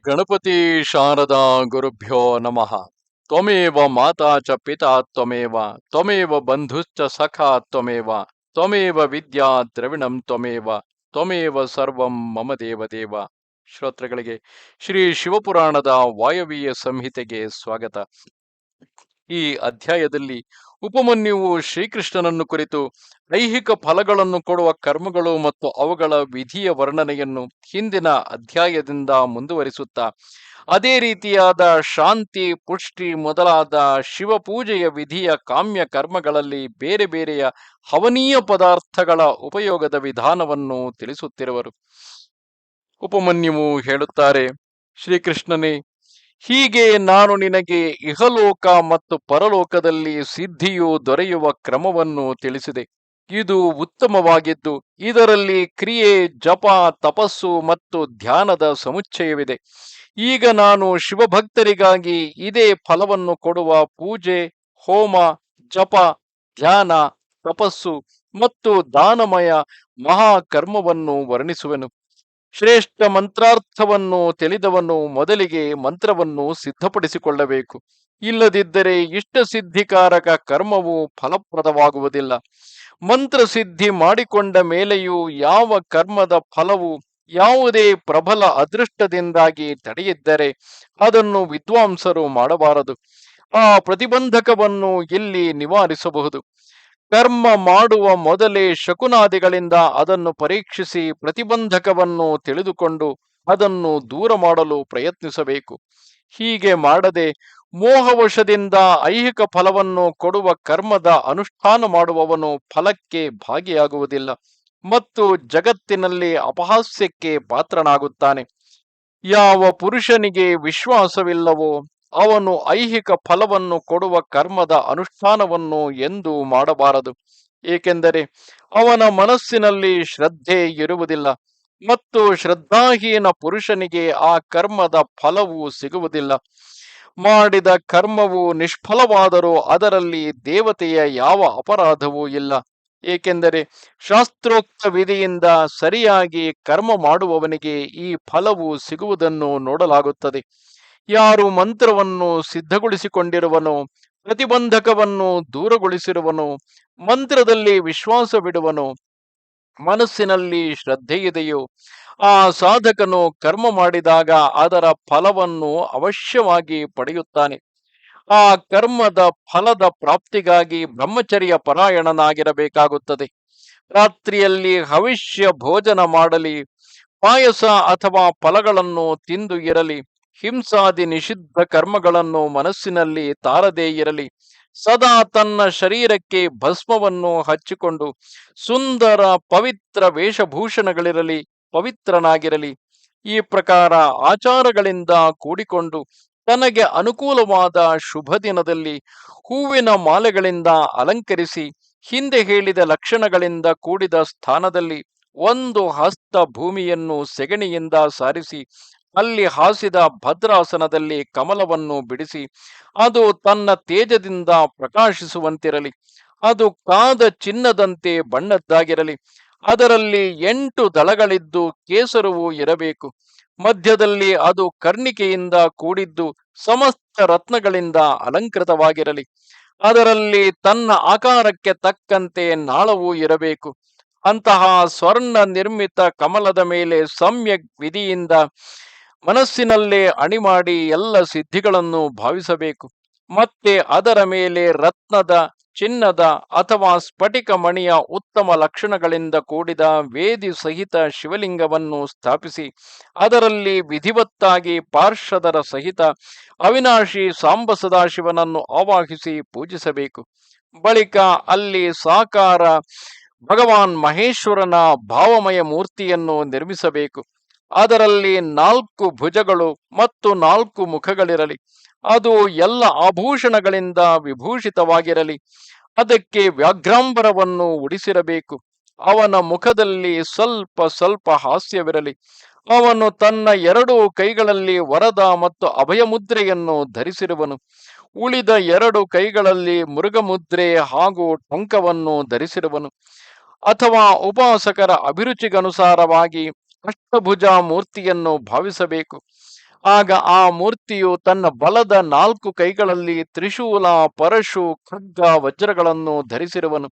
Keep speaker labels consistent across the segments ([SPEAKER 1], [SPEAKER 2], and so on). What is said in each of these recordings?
[SPEAKER 1] ಗಣಪತಿ ಶಾರದಾ ಗುರುಭ್ಯೋ ನಮಃ. ತ್ವಮೇವ ಮಾತಾ ಚ ಪಿತಾ ತ್ವಮೇವ ತ್ವಮೇವ ಬಂಧುಶ್ಚ ಸಖಾ ತ್ವಮೇವ ತ್ವಮೇವ ವಿದ್ಯಾ ದ್ರವಿಣಂ ತ್ವಮೇವ ತ್ವಮೇವ ಸರ್ವಂ ಮಮ ದೇವದೇವ. ಶ್ರೋತೃಗಳಿಗೆ ಶ್ರೀ ಶಿವಪುರಾಣದ ವಾಯವೀಯ ಸಂಹಿತೆಗೆ ಸ್ವಾಗತ. ಈ ಅಧ್ಯಾಯದಲ್ಲಿ ಉಪಮನ್ಯುವು ಶ್ರೀಕೃಷ್ಣನನ್ನು ಕುರಿತು ಐಹಿಕ ಫಲಗಳನ್ನು ಕೊಡುವ ಕರ್ಮಗಳು ಮತ್ತು ಅವುಗಳ ವಿಧಿಯ ವರ್ಣನೆಯನ್ನು ಹಿಂದಿನ ಅಧ್ಯಾಯದಿಂದ ಮುಂದುವರಿಸುತ್ತಾ, ಅದೇ ರೀತಿಯಾದ ಶಾಂತಿ, ಪುಷ್ಟಿ ಮೊದಲಾದ ಶಿವಪೂಜೆಯ ವಿಧಿಯ ಕಾಮ್ಯ ಕರ್ಮಗಳಲ್ಲಿ ಬೇರೆ ಬೇರೆಯ ಹವನೀಯ ಪದಾರ್ಥಗಳ ಉಪಯೋಗದ ವಿಧಾನವನ್ನು ತಿಳಿಸುತ್ತಿರುವರು. ಉಪಮನ್ಯುವು ಹೇಳುತ್ತಾರೆ, ಶ್ರೀಕೃಷ್ಣನೇ, ಹೀಗೆ ನಾನು ನಿನಗೆ ಇಹಲೋಕ ಮತ್ತು ಪರಲೋಕದಲ್ಲಿ ಸಿದ್ಧಿಯು ದೊರೆಯುವ ಕ್ರಮವನ್ನು ತಿಳಿಸಿದೆ. ಇದು ಉತ್ತಮವಾಗಿದ್ದು, ಇದರಲ್ಲಿ ಕ್ರಿಯೆ, ಜಪ, ತಪಸ್ಸು ಮತ್ತು ಧ್ಯಾನದ ಸಮುಚ್ಚಯವಿದೆ. ಈಗ ನಾನು ಶಿವಭಕ್ತರಿಗಾಗಿ ಇದೇ ಫಲವನ್ನು ಕೊಡುವ ಪೂಜೆ, ಹೋಮ, ಜಪ, ಧ್ಯಾನ, ತಪಸ್ಸು ಮತ್ತು ದಾನಮಯ ಮಹಾಕರ್ಮವನ್ನು ವರ್ಣಿಸುವೆನು. ಶ್ರೇಷ್ಠ ಮಂತ್ರಾರ್ಥವನ್ನು ತಿಳಿದವನು ಮೊದಲಿಗೆ ಮಂತ್ರವನ್ನು ಸಿದ್ಧಪಡಿಸಿಕೊಳ್ಳಬೇಕು. ಇಲ್ಲದಿದ್ದರೆ ಇಷ್ಟ ಸಿದ್ಧಿಕಾರಕ ಕರ್ಮವು ಫಲಪ್ರದವಾಗುವುದಿಲ್ಲ. ಮಂತ್ರ ಸಿದ್ಧಿ ಮಾಡಿಕೊಂಡ ಮೇಲೆಯೂ ಯಾವ ಕರ್ಮದ ಫಲವು ಯಾವುದೇ ಪ್ರಬಲ ಅದೃಷ್ಟದಿಂದಾಗಿ ತಡೆಯಿದ್ದರೆ ಅದನ್ನು ವಿದ್ವಾಂಸರು ಮಾಡಬಾರದು. ಆ ಪ್ರತಿಬಂಧಕವನ್ನು ಇಲ್ಲಿ ನಿವಾರಿಸಬಹುದು. ಕರ್ಮ ಮಾಡುವ ಮೊದಲೇ ಶಕುನಾದಿಗಳಿಂದ ಅದನ್ನು ಪರೀಕ್ಷಿಸಿ ಪ್ರತಿಬಂಧಕವನ್ನು ತಿಳಿದುಕೊಂಡು ಅದನ್ನು ದೂರ ಮಾಡಲು ಪ್ರಯತ್ನಿಸಬೇಕು. ಹೀಗೆ ಮಾಡದೆ ಮೋಹವಶದಿಂದ ಐಹಿಕ ಫಲವನ್ನು ಕೊಡುವ ಕರ್ಮದ ಅನುಷ್ಠಾನ ಮಾಡುವವನು ಫಲಕ್ಕೆ ಭಾಗಿಯಾಗುವುದಿಲ್ಲ ಮತ್ತು ಜಗತ್ತಿನಲ್ಲಿ ಅಪಹಾಸ್ಯಕ್ಕೆ ಪಾತ್ರನಾಗುತ್ತಾನೆ. ಯಾವ ಪುರುಷನಿಗೆ ವಿಶ್ವಾಸವಿಲ್ಲವೋ ಅವನು ಐಹಿಕ ಫಲವನ್ನು ಕೊಡುವ ಕರ್ಮದ ಅನುಷ್ಠಾನವನ್ನು ಎಂದು ಮಾಡಬಾರದು. ಏಕೆಂದರೆ ಅವನ ಮನಸ್ಸಿನಲ್ಲಿ ಶ್ರದ್ಧೆ ಇರುವುದಿಲ್ಲ ಮತ್ತು ಶ್ರದ್ಧಾಹೀನ ಪುರುಷನಿಗೆ ಆ ಕರ್ಮದ ಫಲವು ಸಿಗುವುದಿಲ್ಲ. ಮಾಡಿದ ಕರ್ಮವು ನಿಷ್ಫಲವಾದರೂ ಅದರಲ್ಲಿ ದೇವತೆಯ ಯಾವ ಅಪರಾಧವೂ ಇಲ್ಲ. ಏಕೆಂದರೆ ಶಾಸ್ತ್ರೋಕ್ತ ವಿಧಿಯಿಂದ ಸರಿಯಾಗಿ ಕರ್ಮ ಮಾಡುವವನಿಗೆ ಈ ಫಲವು ಸಿಗುವುದನ್ನು ನೋಡಲಾಗುತ್ತದೆ. ಯಾರು ಮಂತ್ರವನ್ನು ಸಿದ್ಧಗೊಳಿಸಿಕೊಂಡಿರುವನೋ, ಪ್ರತಿಬಂಧಕವನ್ನು ದೂರಗೊಳಿಸಿರುವನು, ಮಂತ್ರದಲ್ಲಿ ವಿಶ್ವಾಸವಿಡುವನು ಮನಸ್ಸಿನಲ್ಲಿ ಶ್ರದ್ಧೆಯಿದೆಯೋ, ಆ ಸಾಧಕನು ಕರ್ಮ ಮಾಡಿದಾಗ ಅದರ ಫಲವನ್ನು ಅವಶ್ಯವಾಗಿ ಪಡೆಯುತ್ತಾನೆ. ಆ ಕರ್ಮದ ಫಲದ ಪ್ರಾಪ್ತಿಗಾಗಿ ಬ್ರಹ್ಮಚರ್ಯ ಪರಾಯಣನಾಗಿರಬೇಕಾಗುತ್ತದೆ. ರಾತ್ರಿಯಲ್ಲಿ ಹವಿಷ್ಯ ಭೋಜನ ಮಾಡಲಿ, ಪಾಯಸ ಅಥವಾ ಫಲಗಳನ್ನು ತಿಂದು ಇರಲಿ, ಹಿಂಸಾದಿ ನಿಷಿದ್ಧ ಕರ್ಮಗಳನ್ನು ಮನಸ್ಸಿನಲ್ಲಿ ತಾರದೇ ಇರಲಿ ಸದಾ ತನ್ನ ಶರೀರಕ್ಕೆ ಭಸ್ಮವನ್ನು ಹಚ್ಚಿಕೊಂಡು ಸುಂದರ ಪವಿತ್ರ ವೇಷಭೂಷಣಗಳಿರಲಿ, ಪವಿತ್ರನಾಗಿರಲಿ, ಈ ಪ್ರಕಾರ ಆಚಾರಗಳಿಂದ ಕೂಡಿಕೊಂಡು ತನಗೆ ಅನುಕೂಲವಾದ ಶುಭ ದಿನದಲ್ಲಿ ಹೂವಿನ ಮಾಲೆಗಳಿಂದ ಅಲಂಕರಿಸಿ ಹಿಂದೆ ಹೇಳಿದ ಲಕ್ಷಣಗಳಿಂದ ಕೂಡಿದ ಸ್ಥಾನದಲ್ಲಿ ಒಂದು ಹಸ್ತ ಭೂಮಿಯನ್ನು ಸೆಗಣಿಯಿಂದ ಸಾರಿಸಿ ಅಲ್ಲಿ ಹಾಸಿದ ಭದ್ರಾಸನದಲ್ಲಿ ಕಮಲವನ್ನು ಬಿಡಿಸಿ, ಅದು ತನ್ನ ತೇಜದಿಂದ ಪ್ರಕಾಶಿಸುವಂತಿರಲಿ, ಅದು ಕಾದ ಚಿನ್ನದಂತೆ ಬಣ್ಣದ್ದಾಗಿರಲಿ, ಅದರಲ್ಲಿ ಎಂಟು ದಳಗಳಿದ್ದು ಕೇಸರವು ಇರಬೇಕು, ಮಧ್ಯದಲ್ಲಿ ಅದು ಕರ್ಣಿಕೆಯಿಂದ ಕೂಡಿದ್ದು ಸಮಸ್ತ ರತ್ನಗಳಿಂದ ಅಲಂಕೃತವಾಗಿರಲಿ, ಅದರಲ್ಲಿ ತನ್ನ ಆಕಾರಕ್ಕೆ ತಕ್ಕಂತೆ ನಾಳವೂ ಇರಬೇಕು, ಅಂತಹ ಸ್ವರ್ಣ ನಿರ್ಮಿತ ಕಮಲದ ಮೇಲೆ ಸಮ್ಯಕ್ ವಿಧಿಯಿಂದ ಮನಸ್ಸಿನಲ್ಲೇ ಅಣಿಮಾಡಿ ಎಲ್ಲ ಸಿದ್ಧಿಗಳನ್ನು ಭಾವಿಸಬೇಕು. ಮತ್ತೆ ಅದರ ಮೇಲೆ ರತ್ನದ, ಚಿನ್ನದ ಅಥವಾ ಸ್ಫಟಿಕ ಮಣಿಯ ಉತ್ತಮ ಲಕ್ಷಣಗಳಿಂದ ಕೂಡಿದ ವೇದಿ ಸಹಿತ ಶಿವಲಿಂಗವನ್ನು ಸ್ಥಾಪಿಸಿ, ಅದರಲ್ಲಿ ವಿಧಿವತ್ತಾಗಿ ಪಾರ್ಷದರ ಸಹಿತ ಅವಿನಾಶಿ ಸಾಂಬ ಸದಾಶಿವನನ್ನು ಆವಾಹಿಸಿ ಪೂಜಿಸಬೇಕು. ಬಳಿಕ ಅಲ್ಲಿ ಸಾಕಾರ ಭಗವಾನ್ ಮಹೇಶ್ವರನ ಭಾವಮಯ ಮೂರ್ತಿಯನ್ನು ನಿರ್ಮಿಸಬೇಕು. ಅದರಲ್ಲಿ ನಾಲ್ಕು ಭುಜಗಳು ಮತ್ತು ನಾಲ್ಕು ಮುಖಗಳಿರಲಿ. ಅದು ಎಲ್ಲ ಆಭೂಷಣಗಳಿಂದ ವಿಭೂಷಿತವಾಗಿರಲಿ. ಅದಕ್ಕೆ ವ್ಯಾಘ್ರಾಂಬರವನ್ನು ಉಡಿಸಿರಬೇಕು. ಅವನ ಮುಖದಲ್ಲಿ ಸ್ವಲ್ಪ ಸ್ವಲ್ಪ ಹಾಸ್ಯವಿರಲಿ. ಅವನು ತನ್ನ ಎರಡು ಕೈಗಳಲ್ಲಿ ವರದ ಮತ್ತು ಅಭಯ ಮುದ್ರೆಯನ್ನು ಧರಿಸಿರುವನು. ಉಳಿದ ಎರಡು ಕೈಗಳಲ್ಲಿ ಮೃಗಮುದ್ರೆ ಹಾಗೂ ಟೊಂಕವನ್ನು ಧರಿಸಿರುವನು. ಅಥವಾ ಉಪಾಸಕರ ಅಭಿರುಚಿಗನುಸಾರವಾಗಿ ಅಷ್ಟಭುಜ ಮೂರ್ತಿಯನ್ನು ಭಾವಿಸಬೇಕು. ಆಗ ಆ ಮೂರ್ತಿಯು ತನ್ನ ಬಲದ ನಾಲ್ಕು ಕೈಗಳಲ್ಲಿ ತ್ರಿಶೂಲ, ಪರಶು ಖಗ್ಗ ವಜ್ರಗಳನ್ನು ಧರಿಸಿರುವನು.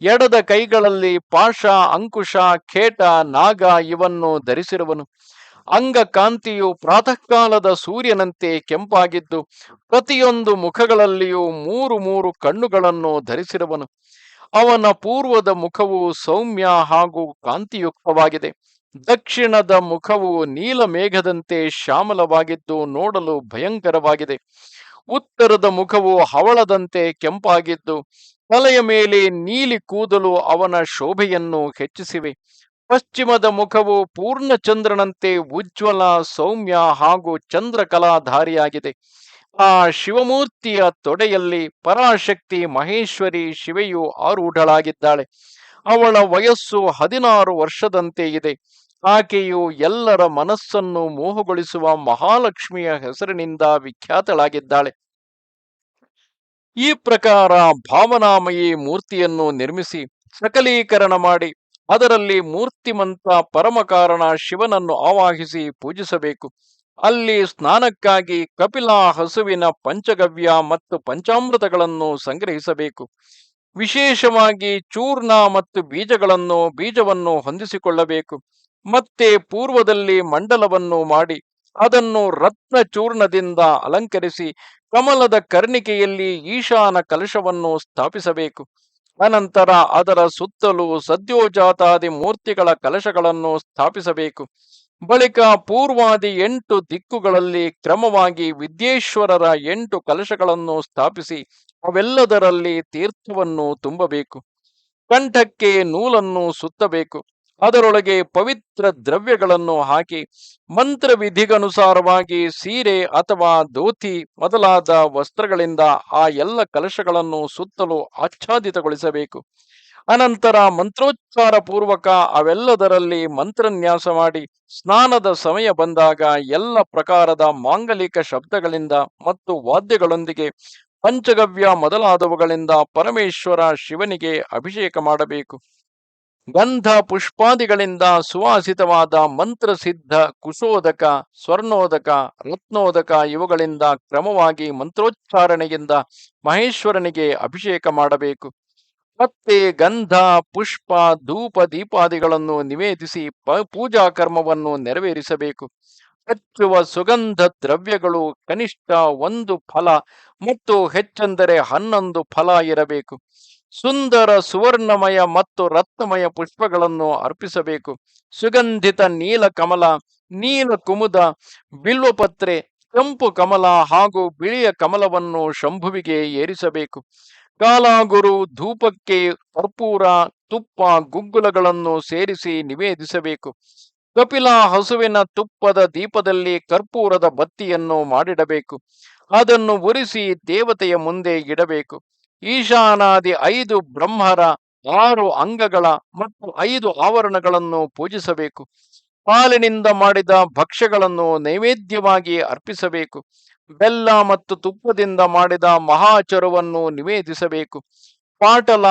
[SPEAKER 1] ಎಡದ ಕೈಗಳಲ್ಲಿ ಪಾಶ, ಅಂಕುಶ, ಖೇಟ, ನಾಗ ಇವನ್ನು ಧರಿಸಿರುವನು. ಅಂಗ ಕಾಂತಿಯು ಪ್ರಾತಃ ಕಾಲದ ಸೂರ್ಯನಂತೆ ಕೆಂಪಾಗಿದ್ದು, ಪ್ರತಿಯೊಂದು ಮುಖಗಳಲ್ಲಿಯೂ ಮೂರು ಮೂರು ಕಣ್ಣುಗಳನ್ನು ಧರಿಸಿರುವನು. ಅವನ ಪೂರ್ವದ ಮುಖವು ಸೌಮ್ಯ ಹಾಗೂ ಕಾಂತಿಯುಕ್ತವಾಗಿದೆ. ದಕ್ಷಿಣದ ಮುಖವು ನೀಲ ಮೇಘದಂತೆ ಶ್ಯಾಮಲವಾಗಿದ್ದು ನೋಡಲು ಭಯಂಕರವಾಗಿದೆ. ಉತ್ತರದ ಮುಖವು ಹವಳದಂತೆ ಕೆಂಪಾಗಿದ್ದು, ತಲೆಯ ಮೇಲೆ ನೀಲಿ ಕೂದಲು ಅವನ ಶೋಭೆಯನ್ನು ಹೆಚ್ಚಿಸಿವೆ. ಪಶ್ಚಿಮದ ಮುಖವು ಪೂರ್ಣ ಚಂದ್ರನಂತೆ ಉಜ್ವಲ ಸೌಮ್ಯ ಹಾಗೂ ಚಂದ್ರಕಲಾಧಾರಿಯಾಗಿದೆ. ಆ ಶಿವಮೂರ್ತಿಯ ತೊಡೆಯಲ್ಲಿ ಪರಾಶಕ್ತಿ ಮಹೇಶ್ವರಿ ಶಿವೆಯು ಆರೂಢಳಾಗಿದ್ದಾಳೆ. ಅವಳ ವಯಸ್ಸು ಹದಿನಾರು ವರ್ಷದಂತೆ ಇದೆ. ಆಕೆಯು ಎಲ್ಲರ ಮನಸ್ಸನ್ನು ಮೋಹಗೊಳಿಸುವ ಮಹಾಲಕ್ಷ್ಮಿಯ ಹೆಸರಿನಿಂದ ವಿಖ್ಯಾತಳಾಗಿದ್ದಾಳೆ. ಈ ಪ್ರಕಾರ ಭಾವನಾಮಯಿ ಮೂರ್ತಿಯನ್ನು ನಿರ್ಮಿಸಿ ಸಕಲೀಕರಣ ಮಾಡಿ ಅದರಲ್ಲಿ ಮೂರ್ತಿಮಂತ ಪರಮಕಾರಣ ಶಿವನನ್ನು ಆವಾಹಿಸಿ ಪೂಜಿಸಬೇಕು. ಅಲ್ಲಿ ಸ್ನಾನಕ್ಕಾಗಿ ಕಪಿಲಾ ಹಸುವಿನ ಪಂಚಗವ್ಯ ಮತ್ತು ಪಂಚಾಮೃತಗಳನ್ನು ಸಂಗ್ರಹಿಸಬೇಕು. ವಿಶೇಷವಾಗಿ ಚೂರ್ಣ ಮತ್ತು ಬೀಜಗಳನ್ನು ಬೀಜವನ್ನು ಹೊಂದಿಸಿಕೊಳ್ಳಬೇಕು. ಮತ್ತೆ ಪೂರ್ವದಲ್ಲಿ ಮಂಡಲವನ್ನು ಮಾಡಿ ಅದನ್ನು ರತ್ನ ಚೂರ್ಣದಿಂದ ಅಲಂಕರಿಸಿ ಕಮಲದ ಕರ್ಣಿಕೆಯಲ್ಲಿ ಈಶಾನ ಕಲಶವನ್ನು ಸ್ಥಾಪಿಸಬೇಕು. ಅನಂತರ ಅದರ ಸುತ್ತಲೂ ಸದ್ಯೋಜಾತಾದಿ ಮೂರ್ತಿಗಳ ಕಲಶಗಳನ್ನು ಸ್ಥಾಪಿಸಬೇಕು. ಬಳಿಕ ಪೂರ್ವಾದಿ ಎಂಟು ದಿಕ್ಕುಗಳಲ್ಲಿ ಕ್ರಮವಾಗಿ ವಿದ್ಯೇಶ್ವರರ ಎಂಟು ಕಲಶಗಳನ್ನು ಸ್ಥಾಪಿಸಿ ಅವೆಲ್ಲದರಲ್ಲಿ ತೀರ್ಥವನ್ನು ತುಂಬಬೇಕು. ಕಂಠಕ್ಕೆ ನೂಲನ್ನು ಸುತ್ತಬೇಕು. ಅದರೊಳಗೆ ಪವಿತ್ರ ದ್ರವ್ಯಗಳನ್ನು ಹಾಕಿ ಮಂತ್ರ ವಿಧಿಗನುಸಾರವಾಗಿ ಸೀರೆ ಅಥವಾ ಧೋತಿ ಮೊದಲಾದ ವಸ್ತ್ರಗಳಿಂದ ಆ ಎಲ್ಲ ಕಲಶಗಳನ್ನು ಸುತ್ತಲೂ ಆಚ್ಛಾದಿತಗೊಳಿಸಬೇಕು. ಅನಂತರ ಮಂತ್ರೋಚ್ಚಾರ ಪೂರ್ವಕ ಅವೆಲ್ಲದರಲ್ಲಿ ಮಂತ್ರನ್ಯಾಸ ಮಾಡಿ ಸ್ನಾನದ ಸಮಯ ಬಂದಾಗ ಎಲ್ಲ ಪ್ರಕಾರದ ಮಾಂಗಲಿಕ ಶಬ್ದಗಳಿಂದ ಮತ್ತು ವಾದ್ಯಗಳೊಂದಿಗೆ ಪಂಚಗವ್ಯ ಮೊದಲಾದವುಗಳಿಂದ ಪರಮೇಶ್ವರ ಶಿವನಿಗೆ ಅಭಿಷೇಕ ಮಾಡಬೇಕು. ಗಂಧ ಪುಷ್ಪಾದಿಗಳಿಂದ ಸುವಾಸಿತವಾದ ಮಂತ್ರಸಿದ್ಧ ಕುಶೋದಕ ಸ್ವರ್ಣೋದಕ, ರತ್ನೋದಕ ಇವುಗಳಿಂದ ಕ್ರಮವಾಗಿ ಮಂತ್ರೋಚ್ಚಾರಣೆಯಿಂದ ಮಹೇಶ್ವರನಿಗೆ ಅಭಿಷೇಕ ಮಾಡಬೇಕು. ಮತ್ತೆ ಗಂಧ, ಪುಷ್ಪ, ಧೂಪ, ದೀಪಾದಿಗಳನ್ನು ನಿವೇದಿಸಿ ಪೂಜಾ ಕರ್ಮವನ್ನು ನೆರವೇರಿಸಬೇಕು. ಹೆಚ್ಚುವ ಸುಗಂಧ ದ್ರವ್ಯಗಳು ಕನಿಷ್ಠ ಒಂದು ಫಲ ಮತ್ತು ಹೆಚ್ಚೆಂದರೆ ಹನ್ನೊಂದು ಫಲ ಇರಬೇಕು. ಸುಂದರ ಸುವರ್ಣಮಯ ಮತ್ತು ರತ್ನಮಯ ಪುಷ್ಪಗಳನ್ನು ಅರ್ಪಿಸಬೇಕು. ಸುಗಂಧಿತ ನೀಲ ಕಮಲ, ನೀಲ ಕುಮುದ, ಬಿಲ್ವಪತ್ರೆ, ಕೆಂಪು ಕಮಲ ಹಾಗೂ ಬಿಳಿಯ ಕಮಲವನ್ನು ಶಂಭುವಿಗೆ ಏರಿಸಬೇಕು. ಕಾಲಾಗುರು, ಧೂಪಕ್ಕೆ ಕರ್ಪೂರ, ತುಪ್ಪ, ಗುಗ್ಗುಲಗಳನ್ನು ಸೇರಿಸಿ ನಿವೇದಿಸಬೇಕು. ಕಪಿಲ ಹಸುವಿನ ತುಪ್ಪದ ದೀಪದಲ್ಲಿ ಕರ್ಪೂರದ ಬತ್ತಿಯನ್ನು ಮಾಡಿಡಬೇಕು. ಅದನ್ನು ಉರಿಸಿ ದೇವತೆಯ ಮುಂದೆ ಇಡಬೇಕು. ಈಶಾನಾದಿ ಐದು ಬ್ರಹ್ಮರ ಆರು ಅಂಗಗಳ ಮತ್ತು ಐದು ಆವರಣಗಳನ್ನು ಪೂಜಿಸಬೇಕು. ಪಾಲಿನಿಂದ ಮಾಡಿದ ಭಕ್ಷ್ಯಗಳನ್ನು ನೈವೇದ್ಯವಾಗಿ ಅರ್ಪಿಸಬೇಕು. ಬೆಲ್ಲ ಮತ್ತು ತುಪ್ಪದಿಂದ ಮಾಡಿದ ಮಹಾಚರವನ್ನು ನಿವೇದಿಸಬೇಕು. ಪಾಟಲ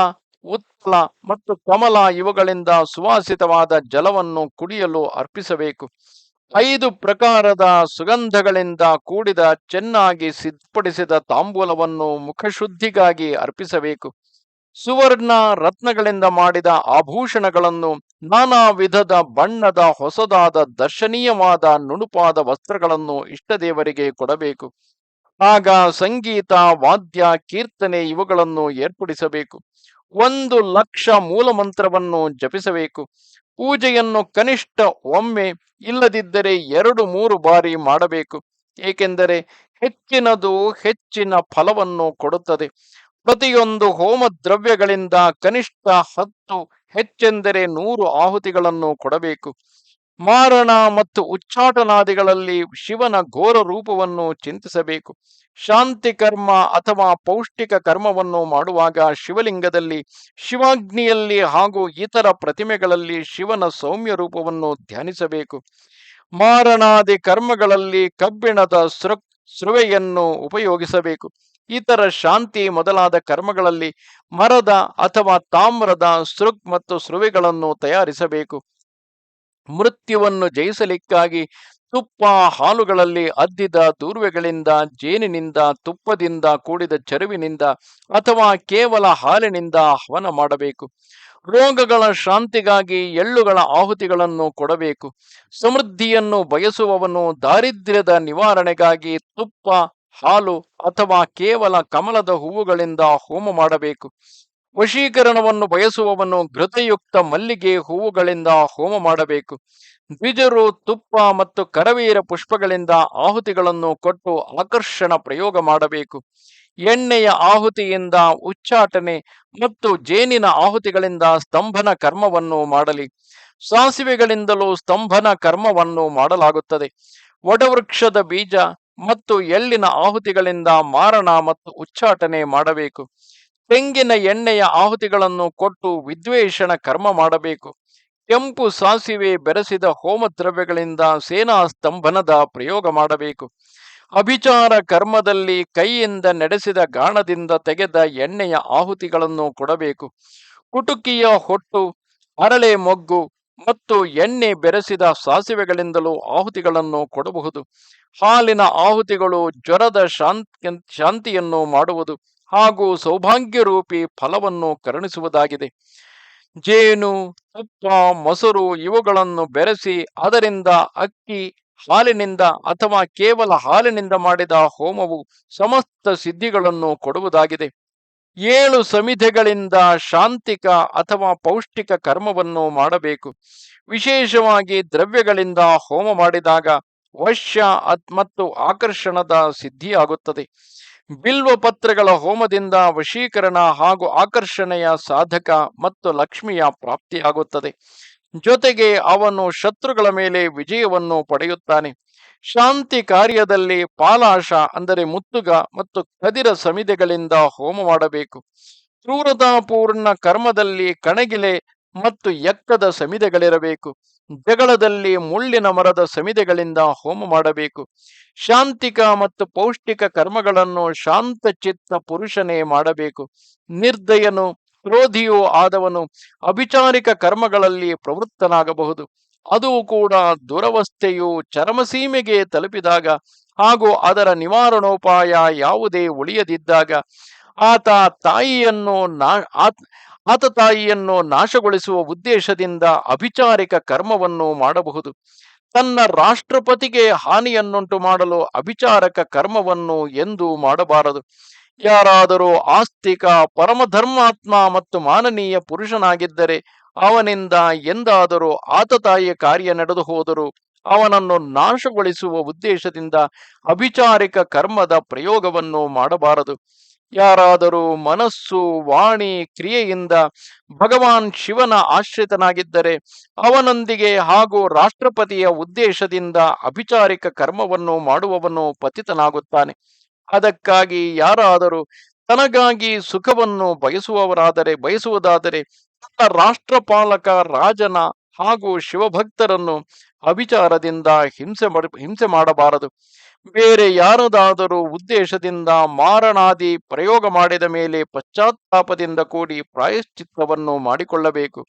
[SPEAKER 1] ಉತ್ತಲ ಮತ್ತು ಕಮಲ ಇವುಗಳಿಂದ ಸುವಾಸಿತವಾದ ಜಲವನ್ನು ಕುಡಿಯಲು ಅರ್ಪಿಸಬೇಕು. ಐದು ಪ್ರಕಾರದ ಸುಗಂಧಗಳಿಂದ ಕೂಡಿದ ಚೆನ್ನಾಗಿ ಸಿದ್ಧಪಡಿಸಿದ ತಾಂಬೂಲವನ್ನು ಮುಖಶುದ್ಧಿಗಾಗಿ ಅರ್ಪಿಸಬೇಕು. ಸುವರ್ಣ ರತ್ನಗಳಿಂದ ಮಾಡಿದ ಆಭೂಷಣಗಳನ್ನು ನಾನಾ ವಿಧದ ಬಣ್ಣದ ಹೊಸದಾದ ದರ್ಶನೀಯವಾದ ನುಣುಪಾದ ವಸ್ತ್ರಗಳನ್ನು ಇಷ್ಟದೇವರಿಗೆ ಕೊಡಬೇಕು. ಆಗ ಸಂಗೀತ, ವಾದ್ಯ, ಕೀರ್ತನೆ ಇವುಗಳನ್ನು ಏರ್ಪಡಿಸಬೇಕು. ಒಂದು ಲಕ್ಷ ಮೂಲ ಮಂತ್ರವನ್ನು ಜಪಿಸಬೇಕು. ಪೂಜೆಯನ್ನು ಕನಿಷ್ಠ ಒಮ್ಮೆ ಇಲ್ಲದಿದ್ದರೆ ಎರಡು ಮೂರು ಬಾರಿ ಮಾಡಬೇಕು. ಏಕೆಂದರೆ ಹೆಚ್ಚಿನದು ಹೆಚ್ಚಿನ ಫಲವನ್ನು ಕೊಡುತ್ತದೆ. ಪ್ರತಿಯೊಂದು ಹೋಮ ದ್ರವ್ಯಗಳಿಂದ ಕನಿಷ್ಠ ಹತ್ತು, ಹೆಚ್ಚೆಂದರೆ ನೂರು ಆಹುತಿಗಳನ್ನು ಕೊಡಬೇಕು. ಮಾರಣ ಮತ್ತು ಉಚ್ಚಾಟನಾದಿಗಳಲ್ಲಿ ಶಿವನ ಘೋರ ರೂಪವನ್ನು ಚಿಂತಿಸಬೇಕು. ಶಾಂತಿ ಕರ್ಮ ಅಥವಾ ಪೌಷ್ಟಿಕ ಕರ್ಮವನ್ನು ಮಾಡುವಾಗ ಶಿವಲಿಂಗದಲ್ಲಿ, ಶಿವಾಗ್ನಿಯಲ್ಲಿ ಹಾಗೂ ಇತರ ಪ್ರತಿಮೆಗಳಲ್ಲಿ ಶಿವನ ಸೌಮ್ಯ ರೂಪವನ್ನು ಧ್ಯಾನಿಸಬೇಕು. ಮಾರಣಾದಿ ಕರ್ಮಗಳಲ್ಲಿ ಕಬ್ಬಿಣದ ಸೃ, ಸೃವೆಯನ್ನು ಉಪಯೋಗಿಸಬೇಕು. ಇತರ ಶಾಂತಿ ಮೊದಲಾದ ಕರ್ಮಗಳಲ್ಲಿ ಮರದ ಅಥವಾ ತಾಮ್ರದ ಸೃಕ್ ಮತ್ತು ಸೃವೆಗಳನ್ನು ತಯಾರಿಸಬೇಕು. ಮೃತ್ಯುವನ್ನು ಜಯಿಸಲಿಕ್ಕಾಗಿ ತುಪ್ಪ ಹಾಲುಗಳಲ್ಲಿ ಅದ್ದಿದ ದೂರ್ವೆಗಳಿಂದ, ಜೇನಿನಿಂದ, ತುಪ್ಪದಿಂದ ಕೂಡಿದ ಚರುವಿನಿಂದ ಅಥವಾ ಕೇವಲ ಹಾಲಿನಿಂದ ಹವನ ಮಾಡಬೇಕು. ರೋಗಗಳ ಶಾಂತಿಗಾಗಿ ಎಳ್ಳುಗಳ ಆಹುತಿಗಳನ್ನು ಕೊಡಬೇಕು. ಸಮೃದ್ಧಿಯನ್ನು ಬಯಸುವವನು ದಾರಿದ್ರ್ಯದ ನಿವಾರಣೆಗಾಗಿ ತುಪ್ಪ, ಹಾಲು ಅಥವಾ ಕೇವಲ ಕಮಲದ ಹೂವುಗಳಿಂದ ಹೋಮ ಮಾಡಬೇಕು. ವಶೀಕರಣವನ್ನು ಬಯಸುವವನು ಘೃತಯುಕ್ತ ಮಲ್ಲಿಗೆ ಹೂವುಗಳಿಂದ ಹೋಮ ಮಾಡಬೇಕು. ದ್ವಿಜರು ತುಪ್ಪ ಮತ್ತು ಕರವೀರ ಪುಷ್ಪಗಳಿಂದ ಆಹುತಿಗಳನ್ನು ಕೊಟ್ಟು ಆಕರ್ಷಣ ಪ್ರಯೋಗ ಮಾಡಬೇಕು. ಎಣ್ಣೆಯ ಆಹುತಿಯಿಂದ ಉಚ್ಚಾಟನೆ ಮತ್ತು ಜೇನಿನ ಆಹುತಿಗಳಿಂದ ಸ್ತಂಭನ ಕರ್ಮವನ್ನು ಮಾಡಲಿ. ಸಾಸಿವೆಗಳಿಂದಲೂ ಸ್ತಂಭನ ಕರ್ಮವನ್ನು ಮಾಡಲಾಗುತ್ತದೆ. ವಟವೃಕ್ಷದ ಬೀಜ ಮತ್ತು ಎಳ್ಳಿನ ಆಹುತಿಗಳಿಂದ ಮಾರಣ ಮತ್ತು ಉಚ್ಚಾಟನೆ ಮಾಡಬೇಕು. ತೆಂಗಿನ ಎಣ್ಣೆಯ ಆಹುತಿಗಳನ್ನು ಕೊಟ್ಟು ವಿದ್ವೇಷಣ ಕರ್ಮ ಮಾಡಬೇಕು. ಕೆಂಪು ಸಾಸಿವೆ ಬೆರೆಸಿದ ಹೋಮ ದ್ರವ್ಯಗಳಿಂದ ಸೇನಾ ಸ್ತಂಭನದ ಪ್ರಯೋಗ ಮಾಡಬೇಕು. ಅಭಿಚಾರ ಕರ್ಮದಲ್ಲಿ ಕೈಯಿಂದ ನಡೆಸಿದ ಗಾಣದಿಂದ ತೆಗೆದ ಎಣ್ಣೆಯ ಆಹುತಿಗಳನ್ನು ಕೊಡಬೇಕು. ಕುಟುಕಿಯ ಹೊಟ್ಟು, ಅರಳೆ ಮೊಗ್ಗು ಮತ್ತು ಎಣ್ಣೆ ಬೆರೆಸಿದ ಸಾಸಿವೆಗಳಿಂದಲೂ ಆಹುತಿಗಳನ್ನು ಕೊಡಬಹುದು. ಹಾಲಿನ ಆಹುತಿಗಳು ಜ್ವರದ ಶಾಂತ್ ಶಾಂತಿಯನ್ನು ಮಾಡುವುದು. ಹಾಗೂ ಸೌಭಾಗ್ಯರೂಪಿ ಫಲವನ್ನು ಕರುಣಿಸುವುದಾಗಿದೆ. ಜೇನು, ತುಪ್ಪ, ಮೊಸರು ಇವುಗಳನ್ನು ಬೆರೆಸಿ ಅದರಿಂದ ಅಕ್ಕಿ ಹಾಲಿನಿಂದ ಅಥವಾ ಕೇವಲ ಹಾಲಿನಿಂದ ಮಾಡಿದ ಹೋಮವು ಸಮಸ್ತ ಸಿದ್ಧಿಗಳನ್ನು ಕೊಡುವುದಾಗಿದೆ. ಏಳು ಸಮಿಧೆಗಳಿಂದ ಶಾಂತಿಕ ಅಥವಾ ಪೌಷ್ಟಿಕ ಕರ್ಮವನ್ನು ಮಾಡಬೇಕು. ವಿಶೇಷವಾಗಿ ದ್ರವ್ಯಗಳಿಂದ ಹೋಮ ಮಾಡಿದಾಗ ವಶ್ಯ ಮತ್ತು ಆಕರ್ಷಣದ ಸಿದ್ಧಿಯಾಗುತ್ತದೆ. ಬಿಲ್ವ ಪತ್ರಗಳ ಹೋಮದಿಂದ ವಶೀಕರಣ ಹಾಗೂ ಆಕರ್ಷಣೆಯ ಸಾಧಕ ಮತ್ತು ಲಕ್ಷ್ಮಿಯ ಪ್ರಾಪ್ತಿಯಾಗುತ್ತದೆ. ಜೊತೆಗೆ ಅವನು ಶತ್ರುಗಳ ಮೇಲೆ ವಿಜಯವನ್ನು ಪಡೆಯುತ್ತಾನೆ. ಶಾಂತಿ ಕಾರ್ಯದಲ್ಲಿ ಪಾಲಾಶ ಅಂದರೆ ಮುತ್ತುಗ ಮತ್ತು ಕದಿರ ಸಮಿದೆಗಳಿಂದ ಹೋಮ ಮಾಡಬೇಕು ಕ್ರೂರತಾಪೂರ್ಣ ಕರ್ಮದಲ್ಲಿ ಕಣಗಿಲೆ ಮತ್ತು ಎಕ್ಕದ ಸಮಿದೆಗಳಿರಬೇಕು. ಜಗಳದಲ್ಲಿ ಮುಳ್ಳಿನ ಮರದ ಸಮಿದೆಗಳಿಂದ ಹೋಮ ಮಾಡಬೇಕು. ಶಾಂತಿಕ ಮತ್ತು ಪೌಷ್ಟಿಕ ಕರ್ಮಗಳನ್ನು ಶಾಂತ ಚಿತ್ತ ಪುರುಷನೇ ಮಾಡಬೇಕು. ನಿರ್ದಯನು, ಕ್ರೋಧಿಯೂ ಆದವನು ಅಭಿಚಾರಿಕ ಕರ್ಮಗಳಲ್ಲಿ ಪ್ರವೃತ್ತನಾಗಬಹುದು. ಅದು ಕೂಡ ದುರವಸ್ಥೆಯು ಚರಮಸೀಮೆಗೆ ತಲುಪಿದಾಗ ಹಾಗೂ ಅದರ ನಿವಾರಣೋಪಾಯ ಯಾವುದೇ ಉಳಿಯದಿದ್ದಾಗ ಆತ ತಾಯಿಯನ್ನು ನಾ ಆತ್- ಆತ ತಾಯಿಯನ್ನು ನಾಶಗೊಳಿಸುವ ಉದ್ದೇಶದಿಂದ ಅಭಿಚಾರಿಕ ಕರ್ಮವನ್ನು ಮಾಡಬಹುದು. ತನ್ನ ರಾಷ್ಟ್ರಪತಿಗೆ ಹಾನಿಯನ್ನುಂಟು ಮಾಡಲು ಅಭಿಚಾರಕ ಕರ್ಮವನ್ನು ಎಂದೂ ಮಾಡಬಾರದು. ಯಾರಾದರೂ ಆಸ್ತಿಕ, ಪರಮಧರ್ಮಾತ್ಮ ಮತ್ತು ಮಾನನೀಯ ಪುರುಷನಾಗಿದ್ದರೆ ಅವನಿಂದ ಎಂದಾದರೂ ಆತತಾಯಿಯ ಕಾರ್ಯ ನಡೆದು ಹೋದರೂ ಅವನನ್ನು ನಾಶಗೊಳಿಸುವ ಉದ್ದೇಶದಿಂದ ಅಭಿಚಾರಿಕ ಕರ್ಮದ ಪ್ರಯೋಗವನ್ನು ಮಾಡಬಾರದು. ಯಾರಾದರೂ ಮನಸ್ಸು, ವಾಣಿ, ಕ್ರಿಯೆಯಿಂದ ಭಗವಾನ್ ಶಿವನ ಆಶ್ರಿತನಾಗಿದ್ದರೆ, ಅವನೊಂದಿಗೆ ಹಾಗೂ ರಾಷ್ಟ್ರಪತಿಯ ಉದ್ದೇಶದಿಂದ ಅಭಿಚಾರಿಕ ಕರ್ಮವನ್ನು ಮಾಡುವವನು ಪತಿತನಾಗುತ್ತಾನೆ. ಅದಕ್ಕಾಗಿ ಯಾರಾದರೂ ತನಗಾಗಿ ಸುಖವನ್ನು ಬಯಸುವವರಾದರೆ, ಬಯಸುವುದಾದರೆ, ತನ್ನ ರಾಷ್ಟ್ರಪಾಲಕ ರಾಜನ ಹಾಗೂ ಶಿವಭಕ್ತರನ್ನು ಅಭಿಚಾರದಿಂದ ಹಿಂಸೆ ಹಿಂಸೆ ಮಾಡಬಾರದು. ಬೇರೆ ಯಾರದಾದರೂ ಉದ್ದೇಶದಿಂದ ಮಾರಣಾದಿ ಪ್ರಯೋಗ ಮಾಡಿದ ಮೇಲೆ ಪಶ್ಚಾತ್ತಾಪದಿಂದ ಕೂಡಿ ಪ್ರಾಯಶ್ಚಿತ್ತವನ್ನು ಮಾಡಿಕೊಳ್ಳಬೇಕು.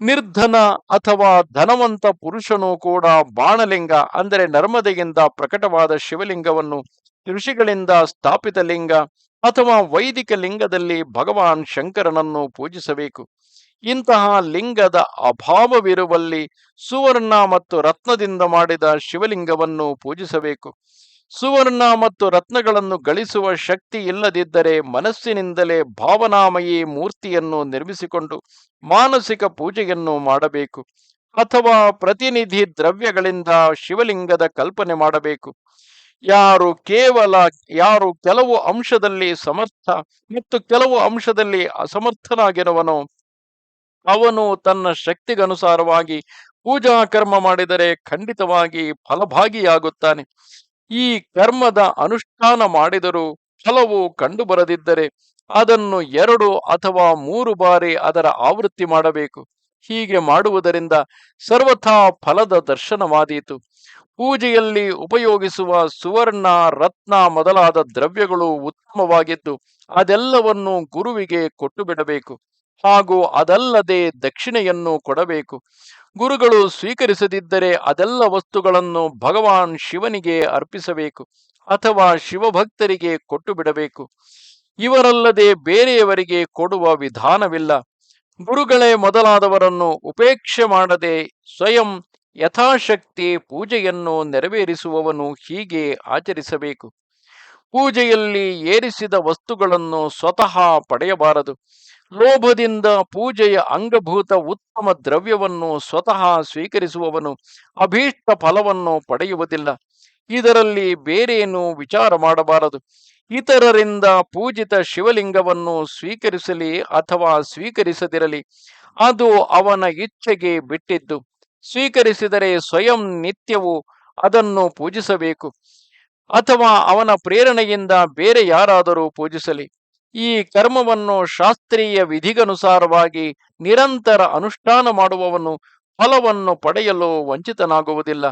[SPEAKER 1] ನಿರ್ಧನ ಅಥವಾ ಧನವಂತ ಪುರುಷನು ಕೂಡ ಬಾಣಲಿಂಗ, ಅಂದರೆ ನರ್ಮದೆಯಿಂದ ಪ್ರಕಟವಾದ ಶಿವಲಿಂಗವನ್ನು ಋಷಿಗಳಿಂದ ಸ್ಥಾಪಿತ ಲಿಂಗ ಅಥವಾ ವೈದಿಕ ಲಿಂಗದಲ್ಲಿ ಭಗವಾನ್ ಶಂಕರನನ್ನು ಪೂಜಿಸಬೇಕು. ಇಂತಹ ಲಿಂಗದ ಅಭಾವವಿರುವಲ್ಲಿ ಸುವರ್ಣ ಮತ್ತು ರತ್ನದಿಂದ ಮಾಡಿದ ಶಿವಲಿಂಗವನ್ನು ಪೂಜಿಸಬೇಕು. ಸುವರ್ಣ ಮತ್ತು ರತ್ನಗಳನ್ನು ಗಳಿಸುವ ಶಕ್ತಿ ಇಲ್ಲದಿದ್ದರೆ ಮನಸ್ಸಿನಿಂದಲೇ ಭಾವನಾಮಯಿ ಮೂರ್ತಿಯನ್ನು ನಿರ್ಮಿಸಿಕೊಂಡು ಮಾನಸಿಕ ಪೂಜೆಯನ್ನು ಮಾಡಬೇಕು ಅಥವಾ ಪ್ರತಿನಿಧಿ ದ್ರವ್ಯಗಳಿಂದ ಶಿವಲಿಂಗದ ಕಲ್ಪನೆ ಮಾಡಬೇಕು. ಯಾರು ಕೇವಲ, ಯಾರು ಕೆಲವು ಅಂಶದಲ್ಲಿ ಸಮರ್ಥ ಮತ್ತು ಕೆಲವು ಅಂಶದಲ್ಲಿ ಅಸಮರ್ಥನಾಗಿರುವನೋ ಅವನು ತನ್ನ ಶಕ್ತಿಗನುಸಾರವಾಗಿ ಪೂಜಾ ಕರ್ಮ ಮಾಡಿದರೆ ಖಂಡಿತವಾಗಿ ಫಲಭಾಗಿಯಾಗುತ್ತಾನೆ. ಈ ಕರ್ಮದ ಅನುಷ್ಠಾನ ಮಾಡಿದರೂ ಫಲವು ಕಂಡುಬರದಿದ್ದರೆ ಅದನ್ನು ಎರಡು ಅಥವಾ ಮೂರು ಬಾರಿ ಅದರ ಆವೃತ್ತಿ ಮಾಡಬೇಕು. ಹೀಗೆ ಮಾಡುವುದರಿಂದ ಸರ್ವಥಾ ಫಲದ ದರ್ಶನವಾದೀತು. ಪೂಜೆಯಲ್ಲಿ ಉಪಯೋಗಿಸುವ ಸುವರ್ಣ, ರತ್ನ ಮೊದಲಾದ ದ್ರವ್ಯಗಳು ಉತ್ತಮವಾಗಿದ್ದು ಅದೆಲ್ಲವನ್ನು ಗುರುವಿಗೆ ಕೊಟ್ಟು ಬಿಡಬೇಕು ಹಾಗೂ ಅದಲ್ಲದೆ ದಕ್ಷಿಣೆಯನ್ನು ಕೊಡಬೇಕು. ಗುರುಗಳು ಸ್ವೀಕರಿಸದಿದ್ದರೆ ಅದೆಲ್ಲ ವಸ್ತುಗಳನ್ನು ಭಗವಾನ್ ಶಿವನಿಗೆ ಅರ್ಪಿಸಬೇಕು ಅಥವಾ ಶಿವಭಕ್ತರಿಗೆ ಕೊಟ್ಟು ಬಿಡಬೇಕು ಇವರಲ್ಲದೆ ಬೇರೆಯವರಿಗೆ ಕೊಡುವ ವಿಧಾನವಿಲ್ಲ. ಗುರುಗಳೇ ಮೊದಲಾದವರನ್ನು ಉಪೇಕ್ಷೆ ಮಾಡದೆ ಸ್ವಯಂ ಯಥಾಶಕ್ತಿ ಪೂಜೆಯನ್ನು ನೆರವೇರಿಸುವವನು ಹೀಗೆ ಆಚರಿಸಬೇಕು. ಪೂಜೆಯಲ್ಲಿ ಏರಿಸಿದ ವಸ್ತುಗಳನ್ನು ಸ್ವತಃ ಪಡೆಯಬಾರದು. ಲೋಭದಿಂದ ಪೂಜೆಯ ಅಂಗಭೂತ ಉತ್ತಮ ದ್ರವ್ಯವನ್ನು ಸ್ವತಃ ಸ್ವೀಕರಿಸುವವನು ಅಭೀಷ್ಟ ಫಲವನ್ನು ಪಡೆಯುವುದಿಲ್ಲ. ಇದರಲ್ಲಿ ಬೇರೇನು ವಿಚಾರ ಮಾಡಬಾರದು. ಇತರರಿಂದ ಪೂಜಿತ ಶಿವಲಿಂಗವನ್ನು ಸ್ವೀಕರಿಸಲಿ ಅಥವಾ ಸ್ವೀಕರಿಸದಿರಲಿ, ಅದು ಅವನ ಇಚ್ಛೆಗೆ ಬಿಟ್ಟಿದ್ದು. ಸ್ವೀಕರಿಸಿದರೆ ಸ್ವಯಂ ನಿತ್ಯವು ಅದನ್ನು ಪೂಜಿಸಬೇಕು ಅಥವಾ ಅವನ ಪ್ರೇರಣೆಯಿಂದ ಬೇರೆ ಯಾರಾದರೂ ಪೂಜಿಸಲಿ. ಈ ಕರ್ಮವನ್ನು ಶಾಸ್ತ್ರೀಯ ವಿಧಿಗನುಸಾರವಾಗಿ ನಿರಂತರ ಅನುಷ್ಠಾನ ಮಾಡುವವನು ಫಲವನ್ನು ಪಡೆಯಲು ವಂಚಿತನಾಗುವುದಿಲ್ಲ.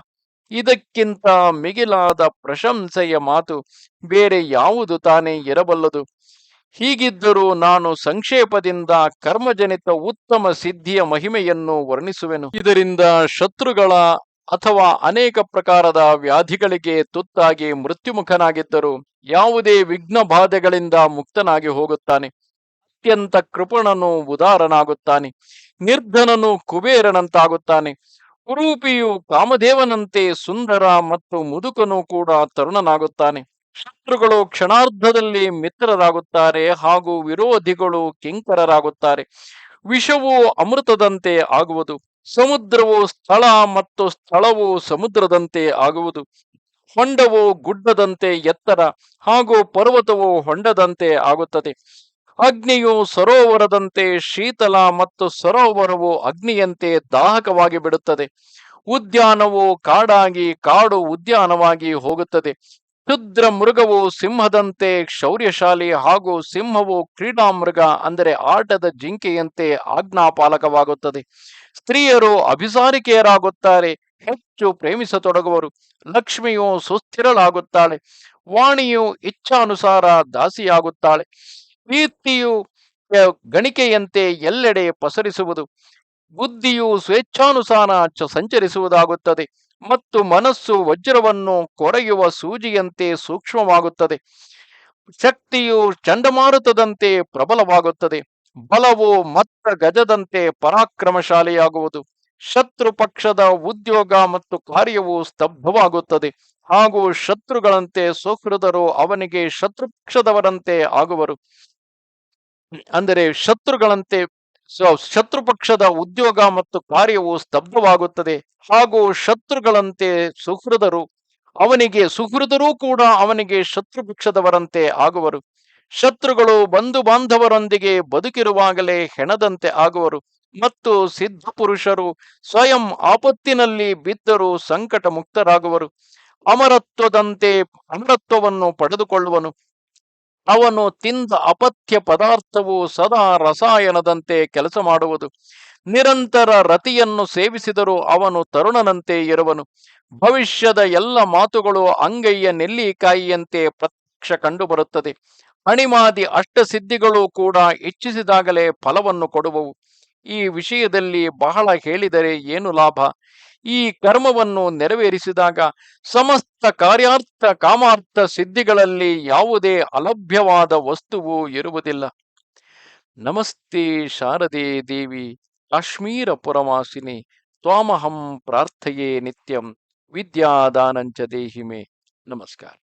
[SPEAKER 1] ಇದಕ್ಕಿಂತ ಮಿಗಿಲಾದ ಪ್ರಶಂಸೆಯ ಮಾತು ಬೇರೆ ಯಾವುದು ತಾನೇ ಇರಬಲ್ಲದು. ಹೀಗಿದ್ದರೂ ನಾನು ಸಂಕ್ಷೇಪದಿಂದ ಕರ್ಮಜನಿತ ಉತ್ತಮ ಸಿದ್ಧಿಯ ಮಹಿಮೆಯನ್ನು ವರ್ಣಿಸುವೆನು. ಇದರಿಂದ ಶತ್ರುಗಳ ಅಥವಾ ಅನೇಕ ಪ್ರಕಾರದ ವ್ಯಾಧಿಗಳಿಗೆ ತುತ್ತಾಗಿ ಮೃತ್ಯುಮುಖನಾಗಿದ್ದರು. ಯಾವುದೇ ವಿಘ್ನ ಬಾಧೆಗಳಿಂದ ಮುಕ್ತನಾಗಿ ಹೋಗುತ್ತಾನೆ. ಅತ್ಯಂತ ಕೃಪಣನು ಉದಾರನಾಗುತ್ತಾನೆ. ನಿರ್ಧನನು ಕುಬೇರನಂತಾಗುತ್ತಾನೆ. ಕುರೂಪಿಯು ಕಾಮದೇವನಂತೆ ಸುಂದರ ಮತ್ತು ಮುದುಕನು ಕೂಡ ತರುಣನಾಗುತ್ತಾನೆ. ಶತ್ರುಗಳು ಕ್ಷಣಾರ್ಧದಲ್ಲಿ ಮಿತ್ರರಾಗುತ್ತಾರೆ ಹಾಗೂ ವಿರೋಧಿಗಳು ಕಿಂಕರರಾಗುತ್ತಾರೆ. ವಿಷವು ಅಮೃತದಂತೆ ಆಗುವುದು. ಸಮುದ್ರವು ಸ್ಥಳ ಮತ್ತು ಸ್ಥಳವು ಸಮುದ್ರದಂತೆ ಆಗುವುದು. ಹೊಂಡವು ಗುಡ್ಡದಂತೆ ಎತ್ತರ, ಹಾಗೂ ಪರ್ವತವು ಹೊಂಡದಂತೆ ಆಗುತ್ತದೆ. ಅಗ್ನಿಯು ಸರೋವರದಂತೆ ಶೀತಲ ಮತ್ತು ಸರೋವರವು ಅಗ್ನಿಯಂತೆ ದಾಹಕವಾಗಿ ಬಿಡುತ್ತದೆ. ಉದ್ಯಾನವು ಕಾಡಾಗಿ, ಕಾಡು ಉದ್ಯಾನವಾಗಿ ಹೋಗುತ್ತದೆ. ಕ್ಷುದ್ರ ಮೃಗವು ಸಿಂಹದಂತೆ ಶೌರ್ಯಶಾಲಿ, ಹಾಗೂ ಸಿಂಹವು ಕ್ರೀಡಾ ಮೃಗ ಅಂದರೆ ಆಟದ ಜಿಂಕೆಯಂತೆ ಆಜ್ಞಾಪಾಲಕವಾಗುತ್ತದೆ. ಸ್ತ್ರೀಯರು ಅಭಿಸಾರಿಕೆಯರಾಗುತ್ತಾರೆ. ಹೆಚ್ಚು ಪ್ರೇಮಿಸತೊಡಗುವರು. ಲಕ್ಷ್ಮಿಯು ಸುಸ್ಥಿರಳಾಗುತ್ತಾಳೆ. ವಾಣಿಯು ಇಚ್ಛಾನುಸಾರ ದಾಸಿಯಾಗುತ್ತಾಳೆ. ಕೀರ್ತಿಯು ಗಣಿಕೆಯಂತೆ ಎಲ್ಲೆಡೆ ಪಸರಿಸುವುದು. ಬುದ್ಧಿಯು ಸ್ವೇಚ್ಛಾನುಸಾರ ಸಂಚರಿಸುವುದಾಗುತ್ತದೆ. ಮತ್ತು ಮನಸ್ಸು ವಜ್ರವನ್ನು ಕೊರೆಯುವ ಸೂಜಿಯಂತೆ ಸೂಕ್ಷ್ಮವಾಗುತ್ತದೆ. ಶಕ್ತಿಯು ಚಂಡಮಾರುತದಂತೆ ಪ್ರಬಲವಾಗುತ್ತದೆ. ಬಲವು ಮತ್ತ ಗಜದಂತೆ ಪರಾಕ್ರಮಶಾಲಿಯಾಗುವುದು. ಶತ್ರು ಪಕ್ಷದ ಉದ್ಯೋಗ ಮತ್ತು ಕಾರ್ಯವು ಸ್ತಬ್ಧವಾಗುತ್ತದೆ. ಹಾಗೂ ಶತ್ರುಗಳಂತೆ ಸುಹೃದರು ಅವನಿಗೆ ಶತ್ರು ಪಕ್ಷದವರಂತೆ ಆಗುವರು. ಅಂದರೆ ಶತ್ರುಗಳಂತೆ ಶತ್ರು ಪಕ್ಷದ ಉದ್ಯೋಗ ಮತ್ತು ಕಾರ್ಯವು ಸ್ತಬ್ಧವಾಗುತ್ತದೆ. ಹಾಗೂ ಶತ್ರುಗಳಂತೆ ಸುಹೃದರು ಅವನಿಗೆ, ಸುಹೃದರೂ ಕೂಡ ಅವನಿಗೆ ಶತ್ರು ಪಕ್ಷದವರಂತೆ ಆಗುವರು. ಶತ್ರುಗಳು ಬಂಧು ಬಾಂಧವರೊಂದಿಗೆ ಬದುಕಿರುವಾಗಲೇ ಹೆಣದಂತೆ ಆಗುವರು. ಮತ್ತು ಸಿದ್ಧ ಪುರುಷರು ಸ್ವಯಂ ಆಪತ್ತಿನಲ್ಲಿ ಬಿದ್ದರೂ ಸಂಕಟ ಮುಕ್ತರಾಗುವರು. ಅಮರತ್ವದಂತೆ ಅಮರತ್ವವನ್ನು ಪಡೆದುಕೊಳ್ಳುವನು. ಅವನು ತಿಂದ ಅಪಥ್ಯ ಪದಾರ್ಥವು ಸದಾ ರಸಾಯನದಂತೆ ಕೆಲಸ ಮಾಡುವುದು. ನಿರಂತರ ರತಿಯನ್ನು ಸೇವಿಸಿದರೂ ಅವನು ತರುಣನಂತೆ ಇರುವನು. ಭವಿಷ್ಯದ ಎಲ್ಲ ಮಾತುಗಳು ಅಂಗೈಯ ನೆಲ್ಲಿಕಾಯಿಯಂತೆ ಪ್ರತ್ಯಕ್ಷ ಕಂಡುಬರುತ್ತದೆ. ಅಣಿಮಾದಿ ಅಷ್ಟಸಿದ್ಧಿಗಳು ಕೂಡ ಇಚ್ಛಿಸಿದಾಗಲೇ ಫಲವನ್ನು ಕೊಡುವವು. ಈ ವಿಷಯದಲ್ಲಿ ಬಹಳ ಹೇಳಿದರೆ ಏನು ಲಾಭ? ಈ ಕರ್ಮವನ್ನು ನೆರವೇರಿಸಿದಾಗ ಸಮಸ್ತ ಕಾರ್ಯಾರ್ಥ ಕಾಮಾರ್ಥ ಸಿದ್ಧಿಗಳಲ್ಲಿ ಯಾವುದೇ ಅಲಭ್ಯವಾದ ವಸ್ತುವು ಇರುವುದಿಲ್ಲ. ನಮಸ್ತೆ ಶಾರದೆ ದೇವಿ, ಕಾಶ್ಮೀರ ಪುರವಾಸಿನಿ, ತ್ವಾಮಹಂ ಪ್ರಾರ್ಥೆಯೇ ನಿತ್ಯಂ, ವಿದ್ಯಾದಾನಂಚ ದೇಹಿಮೆ. ನಮಸ್ಕಾರ.